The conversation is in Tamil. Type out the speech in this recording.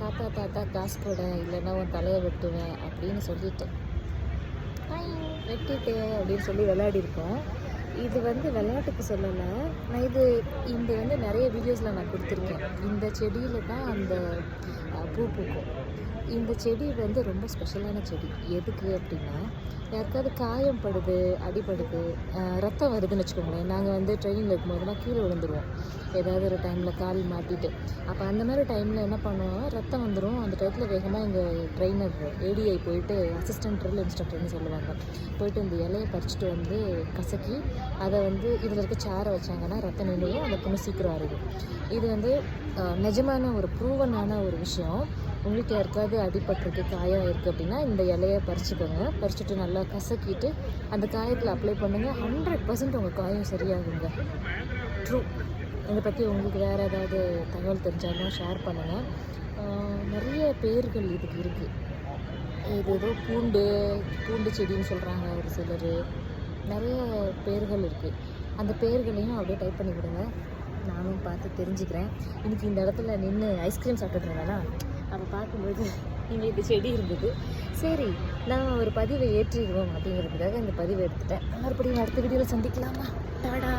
தாத்தா தாத்தா காசு போட இல்லைன்னா உன் தலையை வெட்டுவேன் அப்படின்னு சொல்லிட்டேன் வெட்டிட்டு அப்படின்னு சொல்லி விளையாடிருக்கோம். இது வந்து விளையாட்டுக்கு சொல்லலை. நான் இது இந்த வந்து நிறைய வீடியோஸில் நான் கொடுத்துருக்கேன். இந்த செடியில் தான் அந்த பூ பூக்கும். இந்த செடி வந்து ரொம்ப ஸ்பெஷலான செடி. எதுக்கு அப்படின்னா யாருக்காவது காயம் படுது அடிபடுது ரத்தம் வருதுன்னு வச்சுக்கோங்களேன். நாங்கள் வந்து ட்ரெயினில் இருக்கும்போதெல்லாம் கீழே விழுந்துருவோம். ஏதாவது ஒரு டைமில் கால் மாட்டிட்டு. அப்போ அந்த மாதிரி டைமில் என்ன பண்ணுவோம் ரத்தம் வந்துடும் அந்த டயத்தில் வேகமாக எங்கள் ட்ரெயினர் ஏடிஐ போயிட்டு அசிஸ்டன்ட் ட்ரில் இன்ஸ்ட்ரக்டர்னு சொல்லுவாங்க. போயிட்டு இந்த இலையை பறிச்சுட்டு வந்து கசக்கி அதை வந்து இதில் இருக்க சாரை வச்சாங்கன்னா ரத்தம் நிலையும் அந்த பொண்ணு சீக்கிரம் ஆறுது இது வந்து நிஜமான ஒரு ப்ரூவனான ஒரு விஷயம். உங்களுக்கு யாருக்காவது அடிபட்டிருக்கு காயம் இருக்குது அப்படின்னா இந்த இலையை பறிச்சுக்கோங்க. பறிச்சுட்டு நல்லா கசக்கிட்டு அந்த காயத்தில் அப்ளை பண்ணுங்கள் ஹண்ட்ரட் பர்சன்ட் உங்கள் காயம் சரியாகுங்க. ட்ரூ இதை பற்றி உங்களுக்கு வேறு ஏதாவது தகவல் தெரிஞ்சாலும் ஷேர் பண்ணுங்கள் நிறைய பேர்கள் இதுக்கு இருக்குது இது ஏதோ பூண்டு பூண்டு செடின்னு சொல்கிறாங்க ஒரு சிலர். நிறைய பேர்கள் இருக்குது அந்த பேர்களையும் அப்படியே டைப் பண்ணி விடுங்க. நானும் பார்த்து தெரிஞ்சுக்கிறேன். இன்னைக்கு இந்த இடத்துல நின்று ஐஸ்கிரீம் சாப்பிட்டுட்டு இருந்தேன்னா அப்போ பார்க்கும்போது இங்கே இந்த செடி இருந்தது. சரி நான் ஒரு பதிவை ஏற்றிடுவோம் அப்படிங்கிறதுக்காக இந்த பதிவை எடுத்துட்டேன். மறுபடியும் அடுத்த வீடியோவில் சந்திக்கலாமா? டாடா!